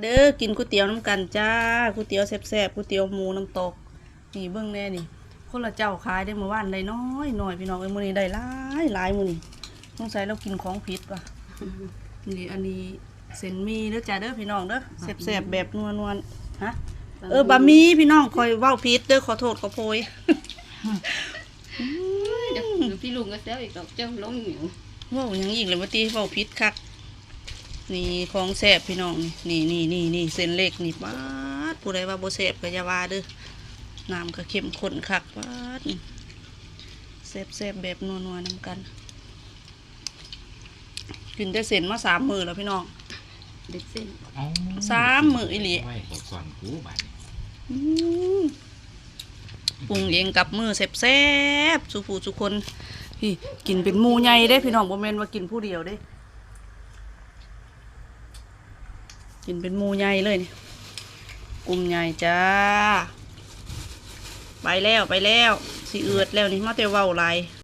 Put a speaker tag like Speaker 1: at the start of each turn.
Speaker 1: เด้อกินก๋วยเตี๋ยวน้ำกันจ้าก๋วยเตี๋ยวแซ่บๆก๋วยเตี๋ยวหมูน้ำตกนี่เบิ่งแน่นี่ คนละเจ้าขายได้เมื่อวานได้น้อยหน่อยพี่น้องเอ้ยมื้อนี้ได้หลายหลายมื้อนี้สงสัยเรากินของผิดว่ะนี่อันนี้เส้นหมีเด้อจ้าเด้อพี่น้องเด้อแซ่บๆแบบนัวๆฮะเออบะหมี่พี่น้องคอยเว้าผิดเด้อขอโทษขอโพย
Speaker 2: เดี๋ยวพี่ลุงก็เซลอีกดอกเจ้าล้มเหนียว
Speaker 1: เว้าหยังอีกเลยว่าตีเว้าผิดคัก นี่ของแซ่บพี่น้องนี่นี่นี่นี่เส้นเล็กนี่ป้าดผู้ใดว่าบ่แซ่บก็อย่าว่าเด้อน้ำก็เข้มข้นคักป้าดนี่แซ่บๆแบบนัวๆนํกัน กินได้เส้นมาสามมือแล้วพี่น้อง
Speaker 2: เด็ดเส้น
Speaker 1: สามมื้ออีหลี
Speaker 3: ไว้บอกก่อนกูบาดนี้
Speaker 1: อืมปรุงเองกับมือแซ่บๆสุผู้สุคนพี่กินเป็นหมูใหญ่ได้พี่น้องบ่แม่นว่ากินผู้เดียวเด้ กินเป็นมูใหญ่เลยนี่กลุ่มใหญ่จ้า ไปแล้วไปแล้วสีเอือดแล้วนี่มาเต่เว้าหล